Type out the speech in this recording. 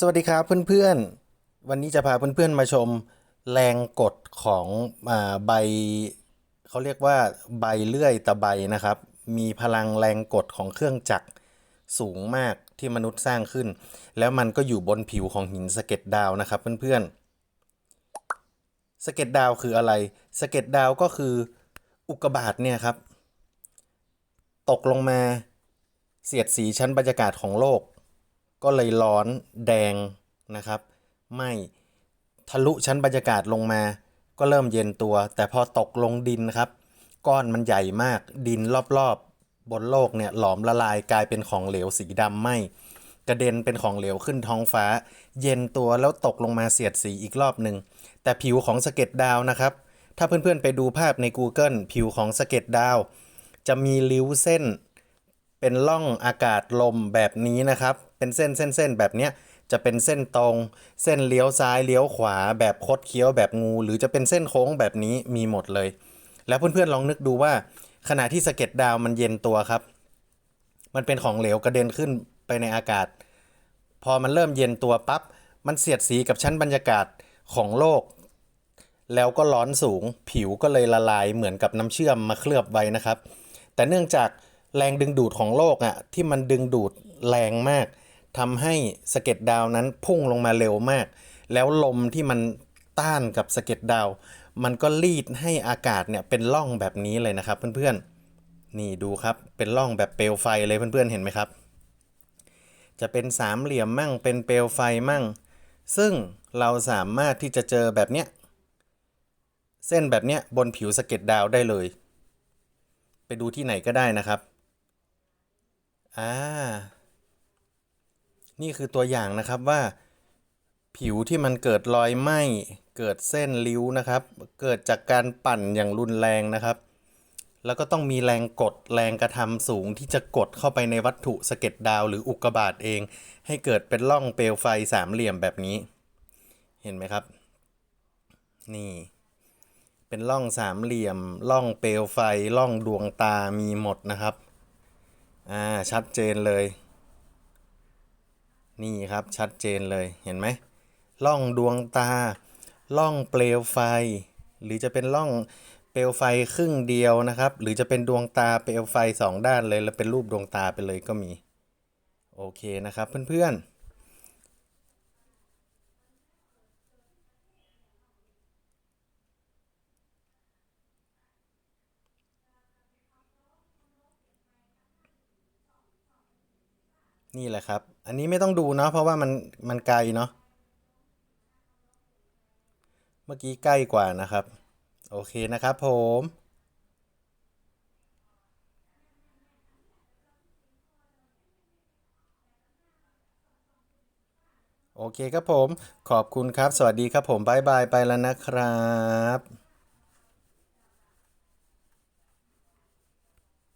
สวัสดีครับเพื่อนๆ วันนี้จะพาเพื่อนๆมาชมแรงกดของอใบเขาเรียกว่าใบเลื่อยตะไบนะครับ มีพลังแรงกดของเครื่องจักรสูงมากที่มนุษย์สร้างขึ้น แล้วมันก็อยู่บนผิวของหินสะเก็ดดาวนะครับเพื่อนๆสะเก็ดดาวคืออะไรสะเก็ดดาวก็คืออุกกาบาตเนี่ยครับ ตกลงมาเสียดสีชั้นบรรยากาศของโลก ก็เลยร้อนแดงนะครับไหม่ทะลุชั้นบรรยากาศลงมา ก็เริ่มเย็นตัว แต่พอตกลงดินครับ ก้อนมันใหญ่มากดินรอบๆ บนโลกเนี่ยหลอมละลายกลายเป็นของเหลวสีดำไหมกระเด็นเป็นของเหลวขึ้นท้องฟ้า เย็นตัวแล้วตกลงมาเสียดสีอีกรอบหนึ่งแต่ผิวของสะเก็ดดาวนะครับ ถ้าเพื่อนๆไปดูภาพใน Google ผิวของสะเก็ดดาว จะมีริ้วเส้น เป็นร่องอากาศลมแบบนี้นะครับ เป็นเส้นเส้นเส้นแบบเนี้ยจะเป็นเส้นตรง เส้นเลี้ยวซ้ายเลี้ยวขวา แบบคดเคี้ยวแบบงู หรือจะเป็นเส้นโค้งแบบนี้มีหมดเลย แล้วเพื่อนๆลองนึกดูว่า ขณะที่สะเก็ดดาวมันเย็นตัวครับ มันเป็นของเหลวกระเด็นขึ้นไปในอากาศ พอมันเริ่มเย็นตัวปั๊บมันเสียดสีกับชั้นบรรยากาศของโลก แล้วก็ร้อนสูง ผิวก็เลยละลายเหมือนกับน้ำเชื่อมมาเคลือบไว้นะครับ แต่เนื่องจากแรงดึงดูดของโลกอะที่มันดึงดูดแรงมาก ทำให้สะเก็ดดาวนั้นพุ่งลงมาเร็วมาก แล้วลมที่มันต้านกับสะเก็ดดาว มันก็รีดให้อากาศเนี่ยเป็นร่องแบบนี้เลยนะครับเพื่อนๆ นี่ดูครับเป็นร่องแบบเปลวไฟเลยเพื่อนๆเห็นไหมครับ จะเป็นสามเหลี่ยมมั่งเป็นเปลวไฟมั่ง ซึ่งเราสามารถที่จะเจอแบบเนี้ยเส้นแบบเนี้ยบนผิวสะเก็ดดาวได้เลย ไปดูที่ไหนก็ได้นะครับอ่า นี่คือตัวอย่างนะครับว่า ผิวที่มันเกิดรอยไหม้เกิดเส้นริ้วนะครับ เกิดจากการปั่นอย่างรุนแรงนะครับ แล้วก็ต้องมีแรงกดแรงกระทำสูงที่จะกดเข้าไปในวัตถุสะเก็ดดาวหรืออุกกาบาตเอง ให้เกิดเป็นร่องเปลวไฟสามเหลี่ยมแบบนี้ เห็นไหมครับ นี่เป็นร่องสามเหลี่ยม ร่องเปลวไฟ ร่องดวงตามีหมดนะครับ อ่า ชัดเจนเลย นี่ครับชัดเจนเลยเห็นไหมล่องดวงตา ล่องเปลวไฟ หรือจะเป็นล่องเปลวไฟครึ่งเดียวนะครับ หรือจะเป็นดวงตาเปลวไฟสองด้านเลย แล้วเป็นรูปดวงตาไปเลยก็มี โอเคนะครับเพื่อนๆ นี่แหละครับ อันนี้ไม่ต้องดูเนาะเพราะว่ามันมันไกลเนาะเมื่อกี้ใกล้กว่านะครับ โอเคนะครับผมโอเคครับผม ขอบคุณครับ สวัสดีครับผมบายบายไปแล้วนะครับ